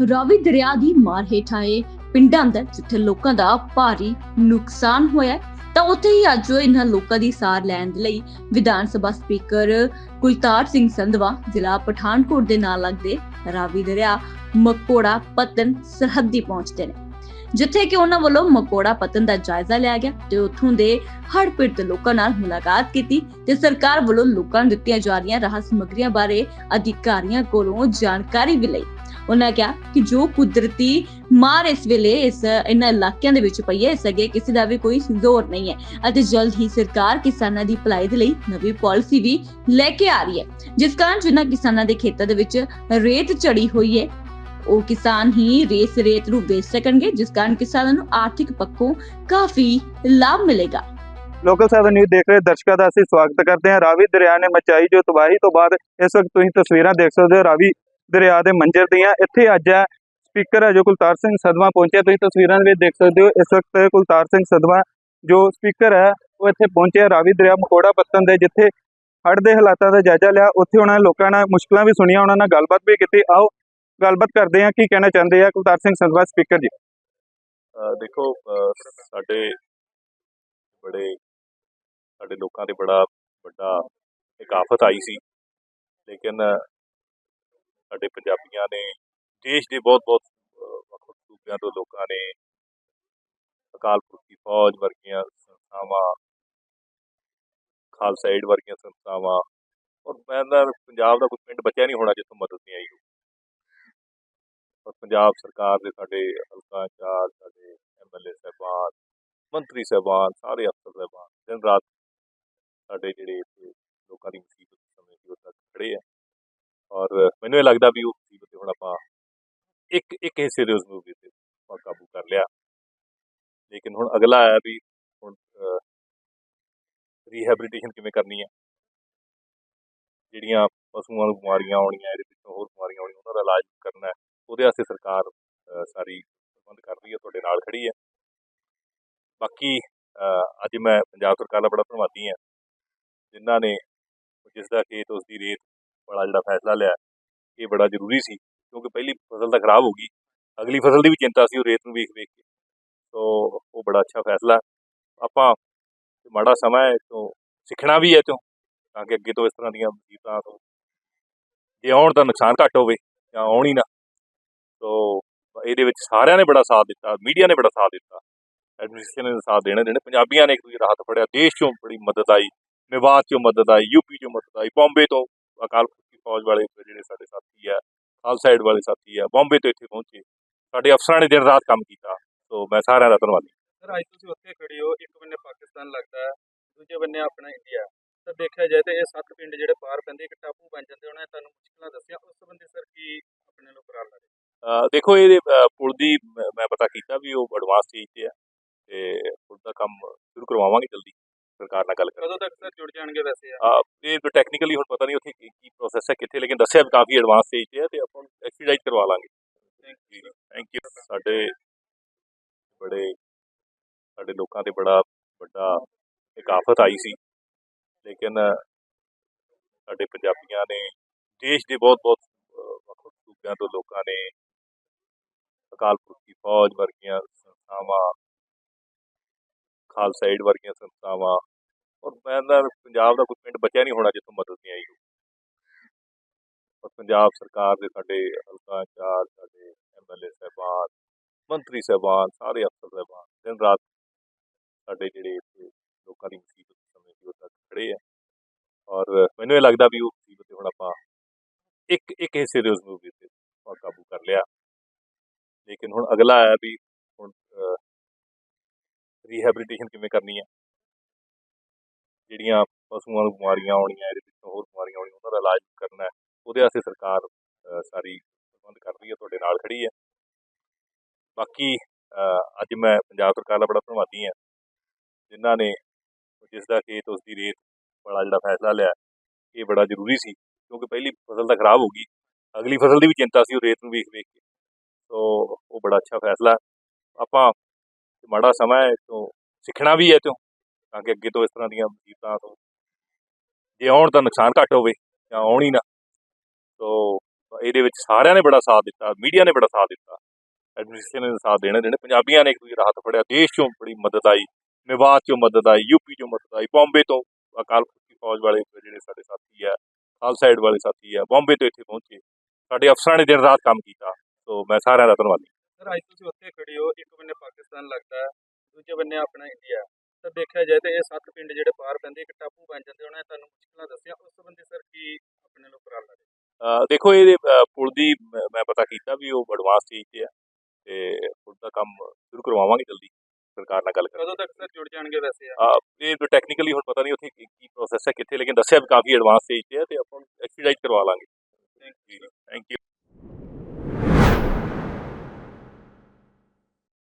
ਰਾਵੀ ਦਰਿਆ ਦੀ ਮਾਰ ਹੇਠ ਆਏ ਪਿੰਡਾਂ ਅੰਦਰ ਜਿੱਥੇ ਲੋਕਾਂ ਦਾ ਭਾਰੀ ਨੁਕਸਾਨ ਹੋਇਆ ਤਾਂ ਉੱਥੇ ਹੀ ਅੱਜ ਇਹਨਾਂ ਲੋਕਾਂ ਦੀ ਸਾਰ ਲੈਣ ਦੇ ਲਈ ਵਿਧਾਨ ਸਭਾ ਸਪੀਕਰ ਕੁਲਤਾਰ ਸਿੰਘ ਸੰਧਵਾ ਜ਼ਿਲ੍ਹਾ ਪਠਾਨਕੋਟ ਦੇ ਨਾਲ ਲੱਗਦੇ ਰਾਵੀ ਦਰਿਆ ਮਕੋੜਾ ਪਤਨ ਸਰਹੱਦੀ ਪਹੁੰਚਦੇ ਨੇ, ਜਿੱਥੇ ਕਿ ਉਹਨਾਂ ਵੱਲੋਂ ਮਕੋੜਾ ਪਤਨ ਦਾ ਜਾਇਜ਼ਾ ਲਿਆ ਗਿਆ ਤੇ ਉੱਥੋਂ ਦੇ ਹੜ ਪੀੜਤ ਲੋਕਾਂ ਨਾਲ ਮੁਲਾਕਾਤ ਕੀਤੀ ਤੇ ਸਰਕਾਰ ਵੱਲੋਂ ਲੋਕਾਂ ਨੂੰ ਦਿੱਤੀਆਂ ਜਾ ਰਹੀਆਂ ਰਾਹਤ ਸਮੱਗਰੀਆਂ ਬਾਰੇ ਅਧਿਕਾਰੀਆਂ ਕੋਲੋਂ ਜਾਣਕਾਰੀ ਵੀ ਲਈ। ਉਹਨਾਂ ਕਿਹਾ ਕਿ ਜੋ ਕੁਦਰਤੀ ਮਾਰ ਇਸ ਵੇਲੇ ਇਸ, ਇਹਨਾਂ ਇਲਾਕਿਆਂ ਦੇ ਵਿੱਚ ਪਈ ਹੈ, ਇਸ ਅੱਗੇ ਕਿਸੇ ਦਾ ਵੀ ਕੋਈ ਜ਼ੋਰ ਨਹੀਂ ਹੈ। ਅਤੇ ਜਲਦ ਹੀ ਸਰਕਾਰ ਕਿਸਾਨਾਂ ਦੀ ਭਲਾਈ ਦੇ ਲਈ ਨਵੀਂ ਪਾਲਿਸੀ ਵੀ ਲੈ ਕੇ ਆ ਰਹੀ ਹੈ। ਜਿਸ ਕਾਰਨ ਜਿਨ੍ਹਾਂ ਕਿਸਾਨਾਂ ਦੇ ਖੇਤਾਂ ਦੇ ਵਿੱਚ ਰੇਤ ਚੜੀ ਹੋਈ ਹੈ, ਉਹ ਕਿਸਾਨ ਹੀ ਰੇਸ ਰੇਤ ਨੂੰ ਵੇਚ ਸਕਣਗੇ, ਜਿਸ ਕਾਰਨ ਕਿਸਾਨਾਂ ਨੂੰ ਆਰਥਿਕ ਪੱਖੋਂ ਕਾਫੀ ਲਾਭ ਮਿਲੇਗਾ। ਲੋਕਲ ਸੈਵਨ ਨਿਊਜ਼ ਦੇਖ ਰਹੇ ਦਰਸ਼ਕਾਂ ਦਾ ਅਸੀਂ ਸਵਾਗਤ ਕਰਦੇ ਹਾਂ। ਰਾਵੀ ਦਰਿਆ ਨੇ ਮਚਾਈ ਜੋ ਤਬਾਹੀ ਤੋਂ ਬਾਅਦ ਇਸ ਵਕਤ ਤੁਸੀਂ ਤਸਵੀਰਾਂ ਦੇਖ ਸਕਦੇ ਹੋ। ਰਾਵੀ ਦਰਿਆ ਦੇ ਮੰਜ਼ਰ ਦੀਆਂ। ਇੱਥੇ ਅੱਜ ਹੈ, ਸਪੀਕਰ ਹੈ ਜੋ ਕੁਲਤਾਰ ਸਿੰਘ ਸਦਮਾ ਪਹੁੰਚਿਆ। ਤੁਸੀਂ ਤਸਵੀਰਾਂ ਵਿੱਚ ਦੇਖ ਸਕਦੇ ਹੋ, ਇਸ ਵਕਤ ਕੁਲਤਾਰ ਸਿੰਘ ਸਦਮਾ ਜੋ ਸਪੀਕਰ ਹੈ, ਉਹ ਇੱਥੇ ਪਹੁੰਚਿਆ ਰਾਵੀ ਦਰਿਆ ਮਕੋੜਾ ਪੱਤਨ ਦੇ, ਜਿੱਥੇ ਹੜ੍ਹ ਦੇ ਹਾਲਾਤਾਂ ਦਾ ਜਾਇਜ਼ਾ ਲਿਆ। ਉੱਥੇ ਉਹਨਾਂ ਲੋਕਾਂ ਨਾਲ ਮੁਸ਼ਕਲਾਂ ਵੀ ਸੁਣੀਆਂ, ਉਹਨਾਂ ਨਾਲ ਗੱਲਬਾਤ ਵੀ ਕੀਤੀ। ਆਓ, ਗੱਲਬਾਤ ਕਰਦੇ ਹਾਂ, ਕੀ ਕਹਿਣਾ ਚਾਹੁੰਦੇ ਆ ਕੁਲਤਾਰ ਸਿੰਘ ਸਦਮਾ ਸਪੀਕਰ ਜੀ? ਦੇਖੋ ਸਾਡੇ ਬੜੇ, ਸਾਡੇ ਲੋਕਾਂ ਤੇ ਬੜਾ ਵੱਡਾ ਇੱਕ ਆਫਤ ਆਈ ਸੀ। ਲੇਕਿਨ ਸਾਡੇ ਪੰਜਾਬੀਆਂ ਨੇ, ਦੇਸ਼ ਦੇ ਬਹੁਤ ਬਹੁਤ ਵੱਖ ਵੱਖ ਸੂਬਿਆਂ ਤੋਂ ਲੋਕਾਂ ਨੇ ਅਕਾਲ ਪੁਰਖ ਦੀ ਫੌਜ ਵਰਗੀਆਂ ਸੰਸਥਾਵਾਂ, ਖਾਲਸਾ ਏਡ ਵਰਗੀਆਂ ਸੰਸਥਾਵਾਂ ਔਰ ਮੈਂ ਤਾਂ ਪੰਜਾਬ ਦਾ ਕੋਈ ਪਿੰਡ ਬਚਿਆ ਨਹੀਂ ਹੋਣਾ ਜਿੱਥੋਂ ਮਦਦ ਨਹੀਂ ਆਈ ਔਰ ਪੰਜਾਬ ਸਰਕਾਰ ਦੇ ਸਾਡੇ ਹਲਕਾ ਇੰਚਾਰਜ, ਸਾਡੇ ਐਮਐਲਏ ਸਾਹਿਬਾਨ, ਮੰਤਰੀ ਸਾਹਿਬਾਨ, ਸਾਰੇ ਅਫਸਰ ਸਾਹਿਬਾਨ ਦਿਨ ਰਾਤ ਸਾਡੇ ਜਿਹੜੇ ਇੱਥੇ ਲੋਕਾਂ ਦੀ ਮੁਸੀਬਤ ਸਮੇਂ ਦੀ ਉਹ ਤੱਕ ਖੜੇ ਆ। ਔਰ ਮੈਨੂੰ ਇਹ ਲੱਗਦਾ ਵੀ ਉਹ ਮੁਸੀਬਤ ਤੇ ਹੁਣ ਆਪਾਂ ਇੱਕ ਇੱਕ ਹਿੱਸੇ ਦੇ ਉਸ ਨੂੰ ਤੇ ਆਪਾਂ ਕਾਬੂ ਕਰ ਲਿਆ। ਲੇਕਿਨ ਹੁਣ ਅਗਲਾ ਆਇਆ ਵੀ ਹੁਣ ਰੀਹੈਬਿਲਿਟੇਸ਼ਨ ਕਿਵੇਂ ਕਰਨੀ ਹੈ? ਜਿਹੜੀਆਂ ਪਸ਼ੂਆਂ ਨੂੰ ਬਿਮਾਰੀਆਂ ਆਉਣੀਆਂ, ਇਹਦੇ ਵਿੱਚੋਂ ਹੋਰ ਬਿਮਾਰੀਆਂ ਆਉਣੀਆਂ, ਉਹਨਾਂ ਦਾ ਇਲਾਜ ਕਰਨਾ ਹੈ। ਉਹਦੇ ਵਾਸਤੇ ਸਰਕਾਰ ਸਾਰੀ ਪ੍ਰਬੰਧ ਕਰ ਰਹੀ ਹੈ, ਤੁਹਾਡੇ ਨਾਲ ਖੜੀ ਹੈ। ਬਾਕੀ ਅੱਜ ਮੈਂ ਪੰਜਾਬ ਸਰਕਾਰ ਦਾ ਬੜਾ ਧੰਨਵਾਦੀ ਹਾਂ, ਜਿਨ੍ਹਾਂ ਨੇ ਜਿਸ ਦਾ ਖੇਤ ਉਸ ਦੀ ਰੇਤ ਵਾਲਾ ਜਿਹੜਾ ਫੈਸਲਾ ਲਿਆ ਇਹ ਬੜਾ ਜ਼ਰੂਰੀ ਸੀ, ਕਿਉਂਕਿ ਪਹਿਲੀ ਫਸਲ ਤਾਂ ਖਰਾਬ ਹੋ ਗਈ, ਅਗਲੀ ਫਸਲ ਦੀ ਵੀ ਚਿੰਤਾ ਸੀ ਉਹ ਰੇਤ ਨੂੰ ਵੇਖ ਵੇਖ ਕੇ। ਸੋ ਉਹ ਬੜਾ ਅੱਛਾ ਫੈਸਲਾ। ਆਪਾਂ ਮਾੜਾ ਸਮਾਂ ਹੈ ਤੋਂ ਸਿੱਖਣਾ ਵੀ ਹੈ ਤੋਂ ਤਾਂ ਕਿ ਅੱਗੇ ਤੋਂ ਇਸ ਤਰ੍ਹਾਂ ਦੀਆਂ ਮੁਸੀਬਤਾਂ ਤੋਂ ਜੇ ਆਉਣ ਤਾਂ ਨੁਕਸਾਨ ਘੱਟ ਹੋਵੇ, ਜਾਂ ਆਉਣ ਹੀ ਨਾ। ਸੋ ਇਹਦੇ ਵਿੱਚ ਸਾਰਿਆਂ ਨੇ ਬੜਾ ਸਾਥ ਦਿੱਤਾ, ਮੀਡੀਆ ਨੇ ਬੜਾ ਸਾਥ ਦਿੱਤਾ। ਐਡਮਿਨਿਸਟ੍ਰੇਸ਼ਨ ਨੇ ਸਾਥ ਦੇਣੇ ਦੇਣੇ। ਪੰਜਾਬੀਆਂ ਨੇ ਇੱਕ ਦੂਜੇ ਦਾ ਹੱਥ ਫੜਿਆ, ਦੇਸ਼ ਚੋਂ ਬੜੀ ਮਦਦ ਆਈ ਮੇਵਾਤ ਚੋਂ ਮਦਦ ਆਈ ਯੂਪੀ ਚੋਂ ਮਦਦ ਆਈ, ਬੰਬੇ ਤੋਂ ਅਕਾਲ ਪੁਰਖ ਦੀ ਫੌਜ ਵਾਲੇ ਜਿਹੜੇ ਸਾਡੇ ਸਾਥੀ ਆ ਖਾਲਸਾ ਏਡ ਵਾਲੇ ਸਾਥੀ ਆ ਬੰਬੇ ਤੋਂ ਇੱਥੇ ਪਹੁੰਚੇ। ਸਾਡੇ ਅਫਸਰਾਂ ਨੇ ਦਿਨ ਰਾਤ ਕੰਮ ਕੀਤਾ। ਸੋ ਮੈਂ ਸਾਰਿਆਂ ਦਾ ਧੰਨਵਾਦੀ ਸਰ ਅੱਜ ਤੁਸੀਂ ਉੱਥੇ ਖੜੇ ਹੋ ਇੱਕ ਬੰਨੇ ਪਾਕਿਸਤਾਨ ਲੱਗਦਾ ਦੂਜੇ ਬੰਨੇ ਆਪਣਾ ਇੰਡੀਆ। ਤਾਂ ਦੇਖਿਆ ਜਾਏ ਤਾਂ ਇਹ ਸੱਤ ਪਿੰਡ ਜਿਹੜੇ ਪਾਰ ਪੈਂਦੇ ਇੱਕ ਟਾਪੂ ਬਣ ਜਾਂਦੇ ਉਹਨਾਂ ਨੇ ਤੁਹਾਨੂੰ ਮੁਸ਼ਕਲਾਂ ਦੱਸੀਆਂ। ਉਸ ਸੰਬੰਧੀ ਸਰ ਕੀ ਆਪਣੇ ਨੂੰ ਕਰਾ ਲਾ ਅਹ ਦੇਖੋ ਅਹ ਪੁਲ ਦੀ ਮੈਂ ਪਤਾ ਕੀਤਾ ਵੀ ਉਹ ਐਡਵਾਂਸ ਸਟੇਜ ਤੇ ਆ ਤੇ ਪੁਲ ਦਾ ਕੰਮ ਸ਼ੁਰੂ ਕਰਵਾਵਾਂਗੇ ਜਲਦੀ। ਸਰਕਾਰ ਨਾਲ ਗੱਲ ਕਰ ਕਦੋਂ ਤੱਕ ਸਰ ਜੁੜ ਜਾਣਗੇ ਵੈਸੇ ਆ? ਇਹ ਤਾਂ ਟੈਕਨੀਕਲੀ ਹੁਣ ਪਤਾ ਨਹੀਂ ਉੱਥੇ ਕੀ ਕੀ ਪ੍ਰੋਸੈਸ ਹੈ ਕਿੱਥੇ ਲੇਕਿਨ ਦੱਸਿਆ ਕਾਫੀ ਐਡਵਾਂਸ ਸਟੇਜ ਤੇ ਹੈ ਤੇ ਆਪਾਂ ਐਕਸਪੀਡਾਈਟ ਕਰਵਾ ਲਾਂਗੇ। ਥੈਂਕ ਯੂ ਥੈਂਕ ਯੂ ਸਾਡੇ ਬੜੇ ਸਾਡੇ ਲੋਕਾਂ ਤੇ ਬੜਾ ਵੱਡਾ ਇੱਕ ਆਫਤ ਆਈ ਸੀ। ਲੇਕਿਨ ਸਾਡੇ ਪੰਜਾਬੀਆਂ ਨੇ ਦੇਸ਼ ਦੇ ਬਹੁਤ ਬਹੁਤ ਵੱਖ ਸੂਬਿਆਂ ਤੋਂ ਲੋਕਾਂ ਨੇ ਅਕਾਲ ਪੁਰਖ ਦੀ ਫੌਜ ਵਰਗੀਆਂ ਸੰਸਥਾਵਾਂ ਖਾਲਸਾ ਏਡ ਵਰਗੀਆਂ ਸੰਸਥਾਵਾਂ। ਔਰ ਮੈਂ ਤਾਂ ਪੰਜਾਬ ਦਾ ਕੋਈ ਪਿੰਡ ਬਚਿਆ ਨਹੀਂ ਹੋਣਾ ਜਿੱਥੋਂ ਮਦਦ ਨਹੀਂ ਆਈ ਹੋਊ। ਔਰ ਪੰਜਾਬ ਸਰਕਾਰ ਦੇ ਸਾਡੇ ਹਲਕਾ ਚਾਰ ਸਾਡੇ ਐਮਐਲਏ ਸਾਹਿਬਾਨ, ਮੰਤਰੀ ਸਾਹਿਬਾਨ, ਸਾਰੇ ਅਫਸਰ ਸਾਹਿਬਾਨ, ਦਿਨ ਰਾਤ ਸਾਡੇ ਜਿਹੜੇ ਲੋਕਾਂ ਦੀ ਮੁਸੀਬਤ ਸਮੇਂ ਦੀ ਉਹ ਖੜੇ ਆ। ਔਰ ਮੈਨੂੰ ਇਹ ਲੱਗਦਾ ਵੀ ਉਹ ਮੁਸੀਬਤ ਤੇ ਹੁਣ ਆਪਾਂ ਇੱਕ ਇੱਕ ਹਿੱਸੇ ਦੇ ਉਸ ਨੂੰ ਤੇ ਕਾਬੂ ਕਰ ਲਿਆ। ਲੇਕਿਨ ਹੁਣ ਅਗਲਾ ਆਇਆ ਵੀ ਰੀਹੈਬਿਲਿਟੇਸ਼ਨ ਕਿਵੇਂ ਕਰਨੀ ਹੈ? ਜਿਹੜੀਆਂ ਪਸ਼ੂਆਂ ਨੂੰ ਬਿਮਾਰੀਆਂ ਆਉਣੀਆਂ, ਇਹਦੇ ਵਿੱਚੋਂ ਹੋਰ ਬਿਮਾਰੀਆਂ ਆਉਣੀਆਂ, ਉਹਨਾਂ ਦਾ ਇਲਾਜ ਕਰਨਾ ਹੈ। ਉਹਦੇ ਵਾਸਤੇ ਸਰਕਾਰ ਸਾਰੀ ਪ੍ਰਬੰਧ ਕਰ ਰਹੀ ਹੈ, ਤੁਹਾਡੇ ਨਾਲ ਖੜੀ ਹੈ। ਬਾਕੀ ਅੱਜ ਮੈਂ ਪੰਜਾਬ ਸਰਕਾਰ ਦਾ ਬੜਾ ਧੰਨਵਾਦੀ ਹਾਂ, ਜਿਨ੍ਹਾਂ ਨੇ ਜਿਸ ਦਾ ਖੇਤ, ਉਸ ਦੀ ਰੇਤ ਵਾਲਾ ਜਿਹੜਾ ਫੈਸਲਾ ਲਿਆ, ਇਹ ਬੜਾ ਜ਼ਰੂਰੀ ਸੀ, ਕਿਉਂਕਿ ਪਹਿਲੀ ਫਸਲ ਤਾਂ ਖਰਾਬ ਹੋ ਗਈ, ਅਗਲੀ ਫਸਲ ਦੀ ਵੀ ਚਿੰਤਾ ਸੀ, ਉਹ ਰੇਤ ਨੂੰ ਵੇਖ ਵੇਖ ਕੇ। ਸੋ, ਉਹ ਬੜਾ ਅੱਛਾ ਫੈਸਲਾ। ਆਪਾਂ ਮਾੜਾ ਸਮਾਂ ਹੈ ਤੋਂ ਸਿੱਖਣਾ ਵੀ ਹੈ ਤੋਂ ਤਾਂ ਕਿ ਅੱਗੇ ਤੋਂ ਇਸ ਤਰ੍ਹਾਂ ਦੀਆਂ ਮੁਸੀਬਤਾਂ ਤੋਂ ਜੇ ਆਉਣ ਤਾਂ ਨੁਕਸਾਨ ਘੱਟ ਹੋਵੇ ਜਾਂ ਆਉਣ ਹੀ ਨਾ। ਸੋ ਇਹਦੇ ਵਿੱਚ ਸਾਰਿਆਂ ਨੇ ਬੜਾ ਸਾਥ ਦਿੱਤਾ, ਮੀਡੀਆ ਨੇ ਬੜਾ ਸਾਥ ਦਿੱਤਾ। ਐਡਮਿਨਿਸਟ੍ਰੇਸ਼ਨ ਨੇ ਸਾਥ ਦੇਣਾ ਦੇਣੇ ਪੰਜਾਬੀਆਂ ਨੇ ਇੱਕ ਦੂਜੇ ਦਾ ਹੱਥ ਫੜਿਆ, ਦੇਸ਼ ਚੋਂ ਬੜੀ ਮਦਦ ਆਈ ਮੇਵਾਤ ਚੋਂ ਮਦਦ ਆਈ ਯੂਪੀ ਚੋਂ ਮਦਦ ਆਈ, ਬੰਬੇ ਤੋਂ ਅਕਾਲ ਪੁਰਖ ਫੌਜ ਵਾਲੇ ਜਿਹੜੇ ਸਾਡੇ ਸਾਥੀ ਆ, ਖਾਲਸਾ ਏਡ ਵਾਲੇ ਸਾਥੀ ਆ, ਬੰਬੇ ਤੋਂ ਇੱਥੇ ਪਹੁੰਚੇ। ਸਾਡੇ ਅਫਸਰਾਂ ਨੇ ਦਿਨ ਰਾਤ ਕੰਮ ਕੀਤਾ। ਸੋ ਮੈਂ ਸਾਰਿਆਂ ਦਾ ਧੰਨਵਾਦੀ ਸਰ ਅੱਜ ਤੁਸੀਂ ਉੱਥੇ ਖੜੇ ਹੋ ਇੱਕ ਬੰਨੇ ਪਾਕਿਸਤਾਨ ਲੱਗਦਾ ਹੈ ਦੂਜੇ ਬੰਨੇ ਆਪਣਾ ਇੰਡੀਆ। ਤਾਂ ਦੇਖਿਆ ਜਾਏ ਤਾਂ ਇਹ ਸੱਤ ਪਿੰਡ ਜਿਹੜੇ ਪਾਰ ਪੈਂਦੇ ਇੱਕ ਟਾਪੂ ਬਣ ਜਾਂਦੇ ਉਹਨਾਂ ਨੇ ਤੁਹਾਨੂੰ ਮੁਸ਼ਕਲਾਂ ਦੱਸੀਆਂ। ਉਸ ਸੰਬੰਧੀ ਸਰ ਕੀ ਆਪਣੇ ਲੋਕ ਉਪਰਾਲਾ ਦੇਖੋ ਅਹ ਪੁਲ ਦੀ ਮ- ਪਤਾ ਕੀਤਾ ਵੀ ਉਹ ਐਡਵਾਂਸ ਸਟੇਜ ਤੇ ਆ ਤੇ ਪੁਲ ਦਾ ਕੰਮ ਸ਼ੁਰੂ ਕਰਵਾਵਾਂਗੇ ਜਲਦੀ ਸਰਕਾਰ ਨਾਲ ਗੱਲ ਕਰਾਂਗੇ। ਕਦੋਂ ਤੱਕ ਸਰ ਜੁੜ ਜਾਣਗੇ ਵੈਸੇ? ਆ ਆ ਇਹ ਟੈਕਨੀਕਲੀ ਹੁਣ ਪਤਾ ਨਹੀਂ ਉੱਥੇ ਕੀ ਪ੍ਰੋਸੈਸ ਹੈ ਕਿੱਥੇ ਲੇਕਿਨ ਦੱਸਿਆ ਵੀ ਕਾਫੀ ਐਡਵਾਂਸ ਸਟੇਜ ਤੇ ਹੈ ਤੇ ਆਪਾਂ ਐਕਸਪੀਡਾਈਟ ਕਰਵਾ ਲਾਂਗੇ। Thank you